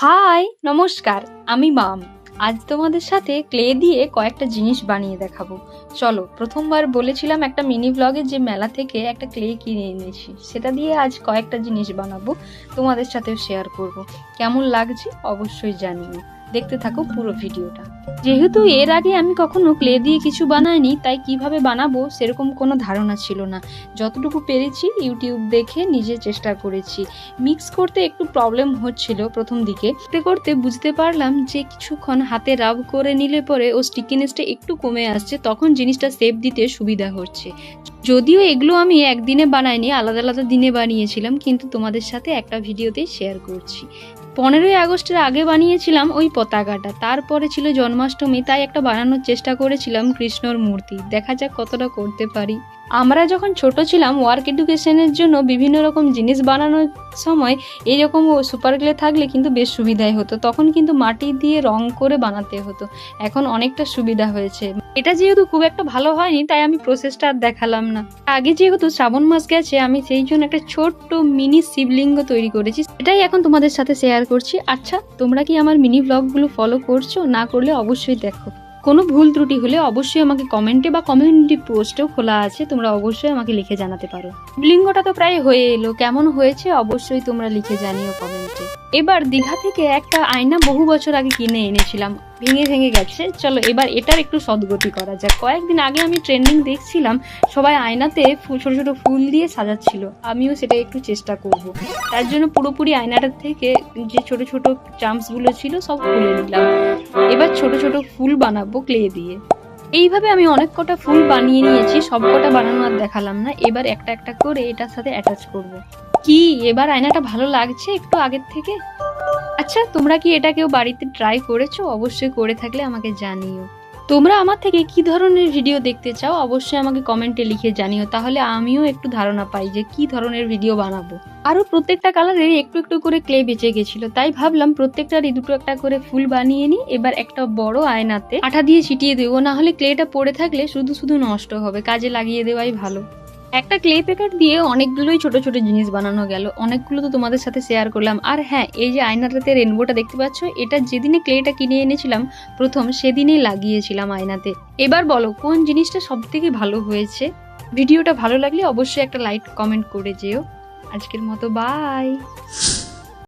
High, নমস্কার, আমি মাম। আজ তোমাদের সাথে ক্লে দিয়ে কয়েকটা জিনিস বানিয়ে দেখাবো। চলো, প্রথমবার বলেছিলাম একটা মিনি ব্লগে যে মেলা থেকে একটা ক্লে কিনে এনেছি। সেটা দিয়ে আজ কয়েকটা জিনিস বানাবো, তোমাদের সাথেও শেয়ার করব। কেমন লাগছে অবশ্যই জানিও। দেখতে থাকো পুরো ভিডিওটা। যেহেতু এর আগে আমি কখনো ক্লে দিয়ে কিছু বানাইনি, তাই কীভাবে বানাবো সেরকম কোনো ধারণা ছিল না। যতটুকু পেরেছি, ইউটিউব দেখে নিজে চেষ্টা করেছি। মিক্স করতে একটু প্রবলেম হচ্ছিল প্রথম দিকে। করতে করতে বুঝতে পারলাম যে কিছুক্ষণ হাতে রাব করে নিলে পরে ও স্টিকিনেসটা একটু কমে আসছে, তখন জিনিসটা সেপ দিতে সুবিধা হচ্ছে। যদিও এগুলো আমি একদিনে বানাইনি, আলাদা আলাদা দিনে বানিয়েছিলাম, কিন্তু তোমাদের সাথে একটা ভিডিওতেই শেয়ার করছি। পনেরোই আগস্টের আগে বানিয়েছিলাম ওই পতাকাটা। তারপরে ছিল জন্মাষ্টমী, তাই একটা বানানোর চেষ্টা করেছিলাম কৃষ্ণর মূর্তি। দেখা যাক কতটা করতে পারি। আমরা যখন ছোট ছিলাম ওয়ার্ক এডুকেশনের জন্য বিভিন্ন রকম জিনিস বানানোর সময় এইরকম সুপার গ্লে থাকলে কিন্তু বেশ সুবিধাই হতো। তখন কিন্তু মাটি দিয়ে রং করে বানাতে হতো। এখন অনেকটা সুবিধা হয়েছে। এটা যেহেতু খুব একটা ভালো হয়নি, তাই আমি প্রসেসটা আর দেখালাম না। আগে যেহেতু শ্রাবণ মাস গেছে, আমি সেই জন্য একটা ছোট্ট মিনি শিবলিঙ্গ তৈরি করেছি। এটাই এখন তোমাদের সাথে শেয়ার করছি। আচ্ছা তোমরা কি আমার মিনি ব্লগগুলো ফলো করছ? না করলে অবশ্যই দেখো। কোনো ভুল ত্রুটি হলে অবশ্যই আমাকে কমেন্টে বা কমিউনিটি পোস্টেও খোলা আছে, তোমরা অবশ্যই আমাকে লিখে জানাতে পারো। লিঙ্গটা তো প্রায় হয়ে এলো, কেমন হয়েছে অবশ্যই তোমরা লিখে জানিও কমেন্টে এবার দীঘা থেকে একটা আয়না বহু বছর আগে কিনে এনেছিলাম। ভেঙে ভেঙে গেছে। চলো এবার এটার একটু সদ্গতি করা যাক। কয়েকদিন আগে আমি ট্রেন্ডিং দেখছিলাম, সবাই আয়নাতে ছোটো, ছোট ফুল দিয়ে সাজাচ্ছিল। আমিও সেটা একটু চেষ্টা করব। তার জন্য পুরোপুরি আয়নাটার থেকে যে ছোট ছোট চাম্পসগুলো ছিল, সব খুলে নিলাম। এবার ছোট ছোট ফুল বানাবো ক্লে দিয়ে। এইভাবে আমি অনেক কটা ফুল বানিয়ে নিয়েছি, সব কটা বানানো আর দেখালাম না। এবার একটা একটা করে এটার সাথে অ্যাটাচ করব। কি? এবার আয়নাটা ভালো লাগছে একটু আগের থেকে? আচ্ছা তোমরা কি এটা কেউ বাড়িতে ট্রাই করেছ? অবশ্যই করে থাকলে আমাকে জানিও। তোমরা আমার থেকে কি ধরনের ভিডিও দেখতে চাও? অবশ্যই আমাকে কমেন্টে লিখে জানিও। তাহলে আমিও একটু ধারণা পাই যে কি ধরনের ভিডিও বানাবো। আরও প্রত্যেকটা কালারের একটু একটু করে ক্লে বেঁচে গেছিল। তাই ভাবলাম প্রত্যেকটারই দুটো একটা করে ফুল বানিয়ে নিই। এবার একটা বড় আয়নাতে আঠা দিয়ে ছিটিয়ে দেবো। না হলে ক্লেটা পড়ে থাকলে শুধু শুধু নষ্ট হবে। কাজে লাগিয়ে দেওয়াই ভালো। একটা ক্লে প্যাকেট দিয়ে অনেকগুলোই ছোট ছোট জিনিস বানানো গেল। অনেকগুলো তো তোমাদের সাথে শেয়ার করলাম। আর হ্যাঁ এই যে আয়নাটাতে রেনবোটা দেখতে পাচ্ছ, এটা যেদিনে ক্লেটা কিনে এনেছিলাম, প্রথম সেদিনেই লাগিয়েছিলাম আয়নাতে। এবার বলো, কোন জিনিসটা সব থেকে ভালো হয়েছে? ভিডিওটা ভালো লাগলে অবশ্যই একটা লাইক কমেন্ট করে যেও। আজকের মতো বাই